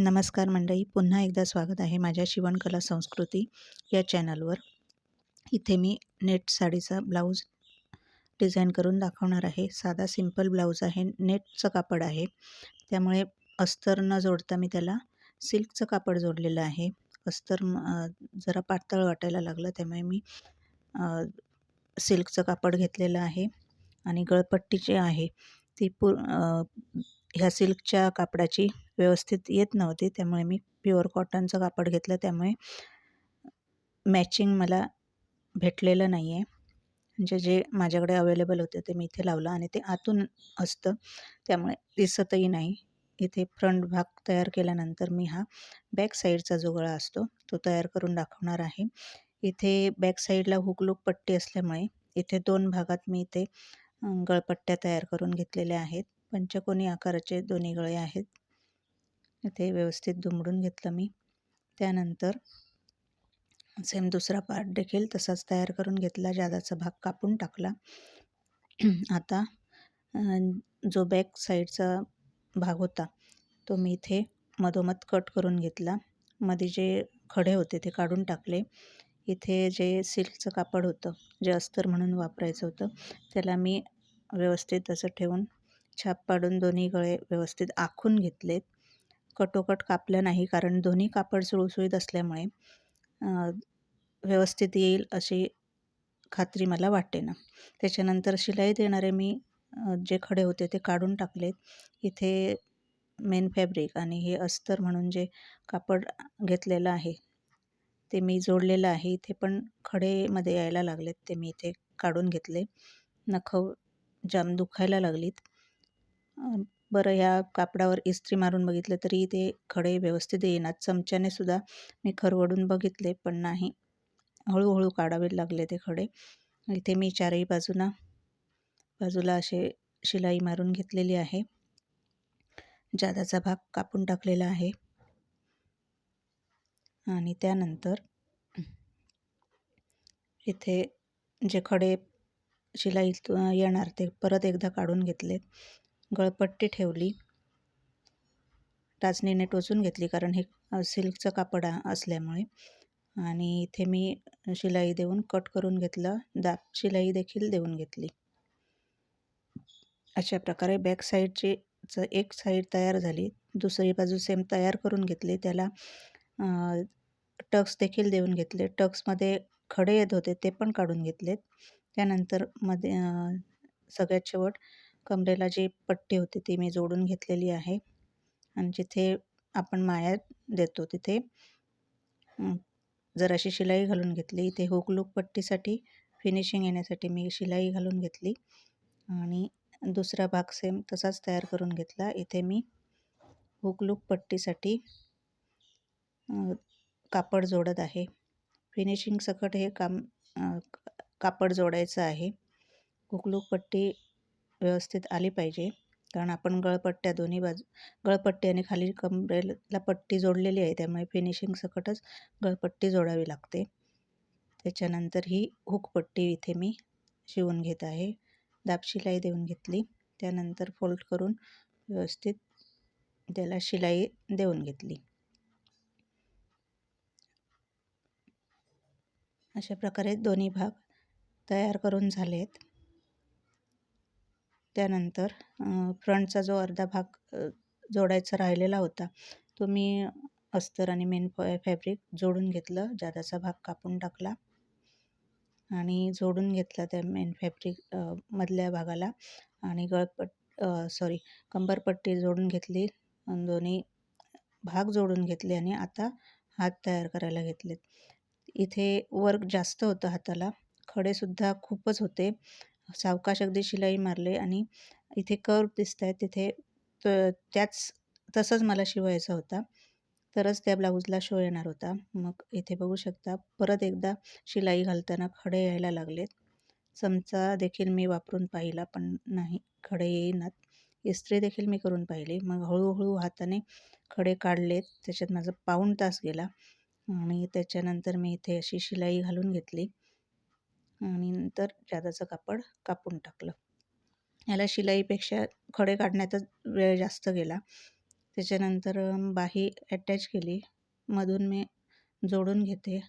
नमस्कार मंडळी पुन्हा एकदा स्वागत आहे माझ्या शिवणकला संस्कृती या चॅनलवर. इथे मी नेट साडीचा ब्लाऊज डिझाईन करून दाखवणार आहे. साधा सिंपल ब्लाऊज आहे नेटचं कापड आहे. त्यामुळे अस्तर न जोडता मी त्याला सिल्कचं कापड जोडलेलं आहे. अस्तर जरा पातळ वाटायला लागलं त्यामुळे मी सिल्कचं कापड घेतलेलं आहे आणि गळपट्टी जी आहे ती पूर ह्या सिल्कच्या कापडाची व्यवस्थित येत नव्हती. त्यामुळे मी प्युअर कॉटनचं कापड घेतलं. त्यामुळे मॅचिंग मला भेटलेलं नाही आहे म्हणजे जे माझ्याकडे अवेलेबल होते ते मी इथे लावलं आणि ते आतून असतं. त्यामुळे दिसतही नाही. इथे फ्रंट भाग तयार केल्यानंतर मी हा बॅक साईडचा जो गळा असतो तो तयार करून दाखवणार आहे. इथे बॅक साईडला हुकलूक पट्टी असल्यामुळे इथे दोन भागात मी इथे गळपट्ट्या तयार करून घेतलेल्या आहेत. पंचकोनी आकाराचे दोन्ही गळे आहेत. इथे व्यवस्थित दुमडून घेतलं मी. त्यानंतर सेम दुसरा पार्ट देखील तसाच तयार करून घेतला. जादाचा भाग कापून टाकला. आता जो बॅक साईडचा भाग होता तो मी इथे मधोमध कट करून घेतला. मध्ये जे खडे होते ते काढून टाकले. इथे जे सिल्कचं कापड होतं जे अस्तर म्हणून वापरायचं होतं त्याला मी व्यवस्थित असं ठेवून छाप पाडून दोन्ही गळे व्यवस्थित आखून घेतलेत. कटोकट कापलं नाही कारण दोन्ही कापड सुळसुळीत असल्यामुळे व्यवस्थित येईल अशी खात्री मला वाटते ना त्याच्यानंतर शिलाई देणारे मी जे खडे होते ते काढून टाकलेत. इथे मेन फॅब्रिक आणि हे अस्तर म्हणून जे कापड घेतलेलं आहे ते मी जोडलेलं आहे. इथे पण खडेमध्ये यायला लागलेत ते मी इथे काढून घेतले. नखं जाम दुखायला लागलीत. बरं ह्या कापडावर इस्त्री मारून बघितलं तरी ते खडे व्यवस्थित येणार चमच्याने सुद्धा मी खरवडून बघितले पण नाही. हळूहळू काढावे लागले ते खडे. इथे मी चारही बाजूला बाजूला असे शिलाई मारून घेतलेली आहे. जादाचा भाग कापून टाकलेला आहे. आणि त्यानंतर इथे जे खडे शिलाई येणार ते परत एकदा काढून घेतलेत. गळपट्टी ठेवली. टाचणीने टोचून घेतली कारण हे सिल्कचं कापड असल्यामुळे. आणि इथे मी शिलाई देऊन कट करून घेतलं. दाब शिलाई देखील देऊन घेतली. अशा प्रकारे बॅक साईडची एक साईड तयार झाली. दुसरी बाजू सेम तयार करून घेतली. त्याला टक्स देखील देऊन घेतले. टक्समध्ये खडे येत होते ते पण काढून घेतलेत. त्यानंतरमध्ये सगळ्यात शेवट कमरेला जी पट्टी होती ती मी जोडून घेतलेली आहे. आणि जिथे आपण माया देतो तिथे जराशी शिलाई घालून घेतली इथे हुकलूक पट्टीसाठी फिनिशिंग येण्यासाठी मी शिलाई घालून घेतली. आणि दुसरा भाग सेम तसाच तयार करून घेतला. इथे मी हुकलूक पट्टीसाठी कापड जोडत आहे. फिनिशिंग सकट हे काम कापड जोडायचं आहे. हुकलूक पट्टी व्यवस्थित आली पाहिजे. कारण आपण गळपट्ट्या दोन्ही बाजू गळपट्टी आणि खाली कमरेला पट्टी जोडलेली आहे त्यामुळे फिनिशिंग सकटच गळपट्टी जोडावी लागते. त्याच्यानंतर ही हुकपट्टी इथे मी शिवून घेत आहे. दाब शिलाई देऊन घेतली. त्यानंतर फोल्ड करून व्यवस्थित त्याला शिलाई देऊन घेतली. अशा प्रकारे दोन्ही भाग तयार करून झालेत. त्यानंतर फ्रंटचा जो अर्धा भाग जोडायचा राहिलेला होता तो मी अस्तर आणि मेन फॅब्रिक जोडून घेतलं जादाचा भाग कापून टाकला आणि जोडून घेतला त्या मेन फॅब्रिक मधल्या भागाला आणि गळपट सॉरी कंबरपट्टी जोडून घेतली दोन्ही भाग जोडून घेतले आणि आता हात तयार करायला घेतलेत. इथे वर्क जास्त होतं हाताला खडेसुद्धा खूपच होते सावकाश अगदी शिलाई मारले आणि इथे कर्व दिसत आहेत तिथे त्याच तसंच मला शिवायचा होता. तरच त्या ब्लाऊजला शो येणार होता. मग इथे बघू शकता परत एकदा शिलाई घालताना खडे यायला लागलेत. चमचा देखील मी वापरून पाहिला पण नाही खडे येईनात. इस्त्री देखील मी करून पाहिली. मग हळूहळू हाताने खडे काढलेत. त्याच्यात माझा पाऊण तास गेला आणि त्याच्यानंतर मी इथे अशी शिलाई घालून घेतली. आणि नंतर जादाचं कापड कापून टाकलं. याला शिलाईपेक्षा खडे काढण्यातच वेळ जास्त गेला. त्याच्यानंतर बाही अटॅच केली. मधून मी जोडून घेते.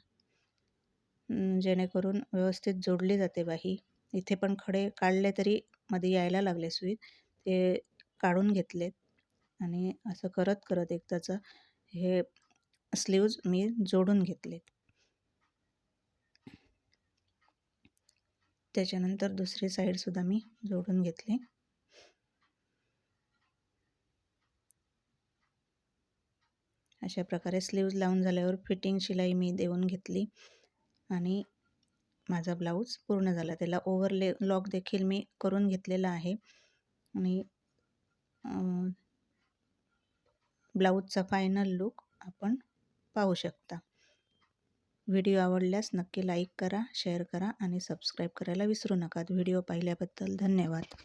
जेणेकरून व्यवस्थित जोडली जाते बाही. इथे पण खडे काढले तरी मध्ये यायला लागले सुईत ते काढून घेतलेत. आणि असं करत करत एकदाचं हे स्लीव्ज मी जोडून घेतलेत. त्याच्यानंतर दुसरी साईडसुद्धा मी जोडून घेतली. अशा प्रकारे स्लीव्ज लावून झाल्यावर फिटिंग शिलाई मी देऊन घेतली आणि माझा ब्लाऊज पूर्ण झाला. त्याला ओव्हरले लॉक देखील मी करून घेतलेला आहे आणि ब्लाऊजचा फायनल लुक आपण पाहू शकता. व्हिडिओ आवडल्यास नक्की लाईक करा शेअर करा आणि सबस्क्राईब करायला विसरू नका. व्हिडिओ पाहिल्याबद्दल धन्यवाद.